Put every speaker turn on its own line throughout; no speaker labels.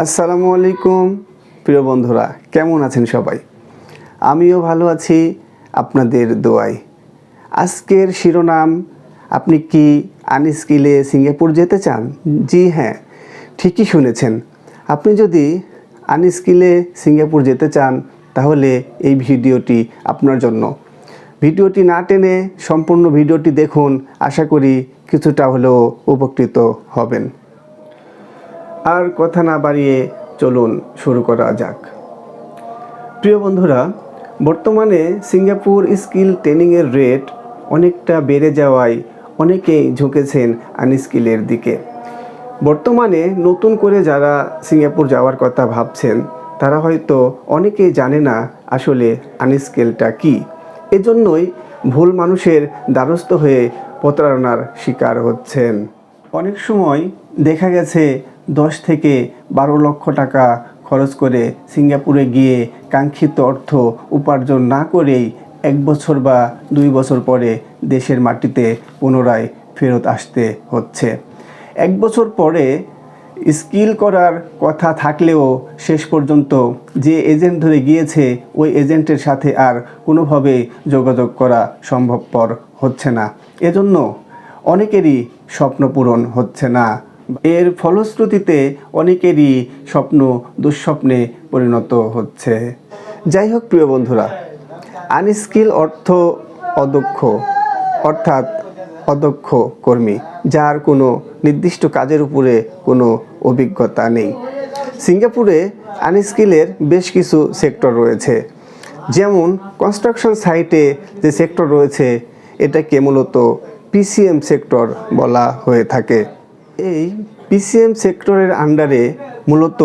আসসালামু আলাইকুম, প্রিয় বন্ধুরা, কেমন আছেন সবাই? আমিও ভালো আছি আপনাদের দোয়ায়। আজকের শিরোনাম, আপনি কি আনস্কিলে সিঙ্গাপুর যেতে চান? জি হ্যাঁ ঠিকই শুনেছেন। আপনি যদি আনস্কিলে সিঙ্গাপুর যেতে চান, তাহলে এই ভিডিওটি আপনার জন্য। ভিডিওটি না টেনে সম্পূর্ণ ভিডিওটি দেখুন, আশা করি কিছুটা হলেও উপকৃত হবেন। আর কথা না বাড়িয়ে চলুন শুরু করা যাক। প্রিয় বন্ধুরা, বর্তমানে সিঙ্গাপুর স্কিল ট্রেনিংয়ের রেট অনেকটা বেড়ে যাওয়ায় অনেকেই ঝুঁকেছেন আনস্কিলের দিকে। বর্তমানে নতুন করে যারা সিঙ্গাপুর যাওয়ার কথা ভাবছেন, তারা হয়তো অনেকেই জানে না আসলে আনস্কিলটা কী। এজন্যই ভুল মানুষের দ্বারস্থ হয়ে প্রতারণার শিকার হচ্ছেন। অনেক সময় দেখা গেছে দশ থেকে বারো লক্ষ টাকা খরচ করে সিঙ্গাপুরে গিয়ে কাঙ্ক্ষিত অর্থ উপার্জন না করেই এক বছর বা দুই বছর পরে দেশের মাটিতে পুনরায় ফেরত আসতে হচ্ছে। এক বছর পরে স্কিল করার কথা থাকলেও শেষ পর্যন্ত যে এজেন্ট ধরে গিয়েছে, ওই এজেন্টের সাথে আর কোনোভাবে যোগাযোগ করা সম্ভবপর হচ্ছে না। এজন্য অনেকেরই স্বপ্ন পূরণ হচ্ছে না। এর ফলশ্রুতিতে অনেকেরই স্বপ্ন দুঃস্বপ্নে পরিণত হচ্ছে। যাই হোক, প্রিয় বন্ধুরা, আনস্কিল অর্থ অদক্ষ, অর্থাৎ অদক্ষ কর্মী, যার কোনো নির্দিষ্ট কাজের উপরে কোনো অভিজ্ঞতা নেই। সিঙ্গাপুরে আনস্কিলের বেশ কিছু সেক্টর রয়েছে। যেমন, কনস্ট্রাকশন সাইটে যে সেক্টর রয়েছে, এটাকে মূলত পিসিএম সেক্টর বলা হয়ে থাকে। এই পিসিএম সেক্টরের আন্ডারে মূলত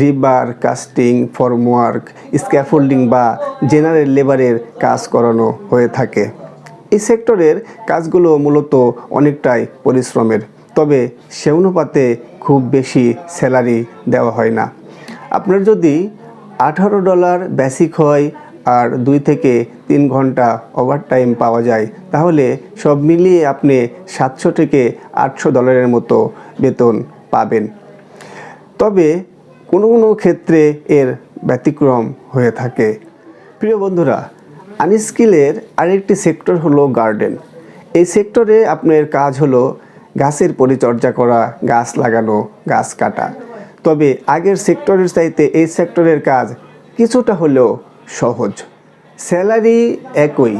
রিবার কাস্টিং ফর্মওয়ার্ক স্ক্যাফোল্ডিং বা জেনারেল লেবারের কাজ করানো হয়ে থাকে। এই সেক্টরের কাজগুলো মূলত অনেকটাই পরিশ্রমের, তবে সে অনুপাতে খুব বেশি স্যালারি দেওয়া হয় না। আপনার যদি আঠারো ডলার বেসিক হয় আর দুই থেকে তিন ঘণ্টা ওভারটাইম পাওয়া যায়। তাহলে সব মিলিয়ে আপনি সাতশো থেকে আটশো ডলারের মতো বেতন পাবেন। তবে কোনো কোনো ক্ষেত্রে এর ব্যতিক্রম হয়ে থাকে। প্রিয় বন্ধুরা, আনস্কিলের আরেকটি সেক্টর হলো গার্ডেন। এই সেক্টরে আপনার কাজ হলো গাছের পরিচর্যা করা, গাছ লাগানো, গাছ কাটা। তবে আগের সেক্টরের চাইতে এই সেক্টরের কাজ কিছুটা হলেও সহজ। স্যালারি একই,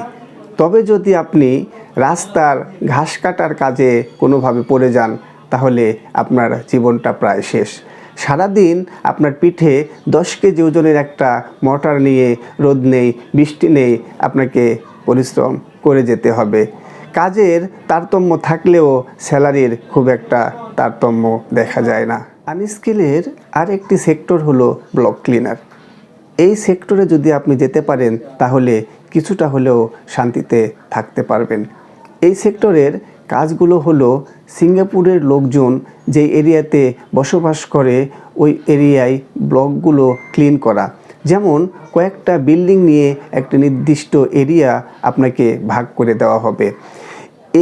তবে যদি আপনি রাস্তার ঘাস কাটার কাজে কোনোভাবে পড়ে যান, তাহলে আপনার জীবনটা প্রায় শেষ। সারাদিন আপনার পিঠে দশ কেজি ওজনের একটা মোটর নিয়ে রোদ নেই, বৃষ্টি নেই, আপনাকে পরিশ্রম করে যেতে হবে। কাজের তারতম্য থাকলেও স্যালারির খুব একটা তারতম্য দেখা যায় না। আনস্কিলের আরেকটি সেক্টর হলো ব্লক ক্লিনার। এই সেক্টরে যদি আপনি যেতে পারেন, তাহলে কিছুটা হলেও শান্তিতে থাকতে পারবেন। এই সেক্টরের কাজগুলো হলো সিঙ্গাপুরের লোকজন যে এরিয়াতে বসবাস করে, ওই এরিয়ায় ব্লকগুলো ক্লিন করা। যেমন কয়েকটা বিল্ডিং নিয়ে একটা নির্দিষ্ট এরিয়া আপনাকে ভাগ করে দেওয়া হবে।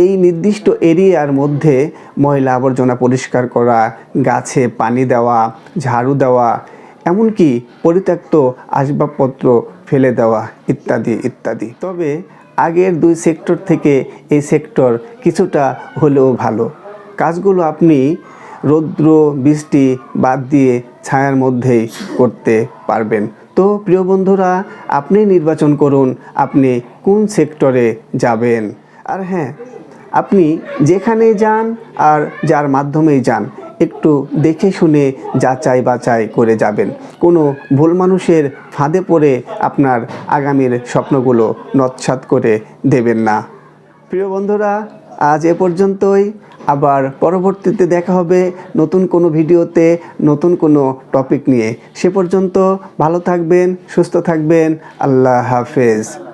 এই নির্দিষ্ট এরিয়ার মধ্যে ময়লা আবর্জনা পরিষ্কার করা, গাছে পানি দেওয়া, ঝাড়ু দেওয়া এমনকি পরিত্যক্ত আসবাবপত্র ফেলে দেওয়া ইত্যাদি ইত্যাদি। তবে আগের দুই সেক্টর থেকে এই সেক্টর কিছুটা হলেও ভালো। কাজগুলো আপনি রৌদ্র, বৃষ্টি বাদ দিয়ে ছায়ার মধ্যেই করতে পারবেন। তো প্রিয় বন্ধুরা, আপনি নির্বাচন করুন আপনি কোন সেক্টরে যাবেন। আর হ্যাঁ আপনি যেখানে যান আর যার মাধ্যমেই যান একটু দেখে শুনে যাচাই বাছাই করে যাবেন। কোনো ভুল মানুষের ফাঁদে পড়ে আপনার আগামীর স্বপ্নগুলো নৎসাত করে দেবেন না। প্রিয় বন্ধুরা, আজ এ পর্যন্তই। আবার পরবর্তীতে দেখা হবে নতুন কোনো ভিডিওতে, নতুন কোনো টপিক নিয়ে। সে পর্যন্ত ভালো থাকবেন, সুস্থ থাকবেন। আল্লাহ হাফেজ।